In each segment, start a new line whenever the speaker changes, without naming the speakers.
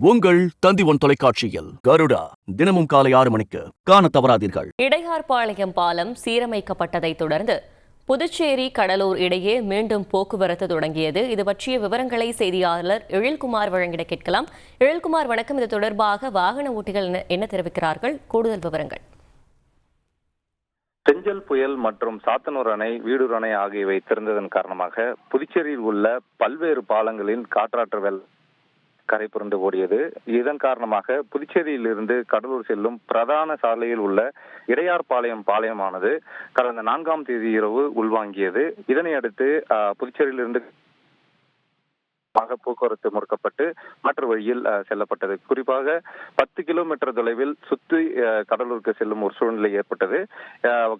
உங்கள் தந்தி ஒன் தொலைக்காட்சியில் கருடா தினமும் காலை ஆறு மணிக்கு காண தவறாதீர்கள்.
இடையார்பாளையம் பாலம் சீரமைக்கப்பட்டதைத் தொடர்ந்து புதுச்சேரி கடலூர் இடையே மீண்டும் போக்குவரத்து தொடங்கியது. இது பற்றிய விவரங்களை செய்தியாளர் எழில்குமார் வழங்கிட கேட்கலாம். எழில்குமார் வணக்கம். இது தொடர்பாக வாகன ஓட்டிகள் என்ன- என்ன தெரிவிக்கிறார்கள்? கூடுதல் விவரங்கள்.
செஞ்சல் புயல் மற்றும் சாத்தனூர் அணை வீடூர் அணை ஆகியவை திறந்ததன் காரணமாக புதுச்சேரியில் உள்ள பல்வேறு பாலங்களின் காற்றாற்று வெள்ள கரை புரண்டு ஓடியது. இதன் காரணமாக புதுச்சேரியிலிருந்து கடலூர் செல்லும் பிரதான சாலையில் உள்ள இடையார்பாளையம் பாளையமானது கடந்த நான்காம் தேதி இரவு உள்வாங்கியது. இதனை அடுத்து புதுச்சேரியிலிருந்து மாக போக்குவரத்து முறுக்கப்பட்டு மற்ற வழியில் செல்லப்பட்டது. குறிப்பாக பத்து கிலோமீட்டர் தொலைவில் சுற்றி கடலூருக்கு செல்லும் ஒரு சூழ்நிலை ஏற்பட்டது.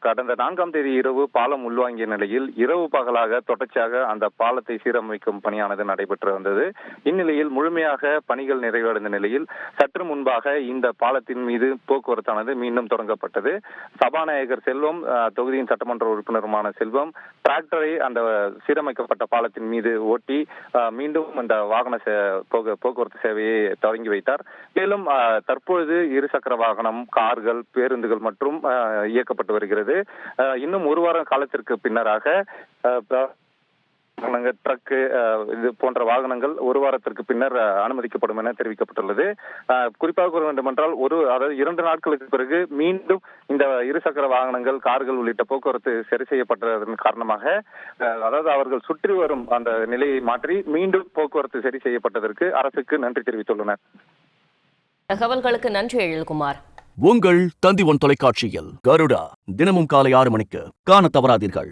கடந்த நான்காம் தேதி இரவு பாலம் உள்வாங்கிய நிலையில் இரவு பகலாக தொடர்ச்சியாக அந்த பாலத்தை சீரமைக்கும் பணியானது நடைபெற்று வந்தது. இந்நிலையில் முழுமையாக பணிகள் நிறைவடைந்த நிலையில் சற்று முன்பாக இந்த பாலத்தின் மீது போக்குவரத்தானது மீண்டும் தொடங்கப்பட்டது. சபாநாயகர் செல்வம் தொகுதியின் சட்டமன்ற உறுப்பினருமான செல்வம் டிராக்டரை அந்த சீரமைக்கப்பட்ட பாலத்தின் மீது ஓட்டி மீண்டும் மீண்டும் அந்த வாகன சே- போக்குவரத்து சேவையை தொடங்கி வைத்தார். மேலும் அஹ், தற்பொழுது இருசக்கர வாகனம் கார்கள் பேருந்துகள் மற்றும் இயக்கப்பட்டு வருகிறது. அஹ், இன்னும் ஒரு வார காலத்திற்கு பின்னராக அஹ், வாகனங்கள் ட்ரக்கு இது போன்ற வாகனங்கள் ஒரு வாரத்திற்கு பின்னர் அனுமதிக்கப்படும் என தெரிவிக்கப்பட்டுள்ளது. குறிப்பாக கூற வேண்டுமென்றால் ஒரு அதாவது இரண்டு நாட்களுக்கு பிறகு மீண்டும் இந்த இருசக்கர வாகனங்கள் கார்கள் உள்ளிட்ட போக்குவரத்து சரி செய்யப்பட்டதன் காரணமாக அதாவது அவர்கள் சுற்றி வரும் அந்த நிலையை மாற்றி மீண்டும் போக்குவரத்து சரி செய்யப்பட்டதற்கு அரசுக்கு நன்றி தெரிவித்துள்ளனர்.
தகவல்களுக்கு நன்றி எழில்குமார்
உங்கள் தந்தி ஒன் தொலைக்காட்சியில் கருடா தினமும் காலை ஆறு மணிக்கு காண தவறாதீர்கள்.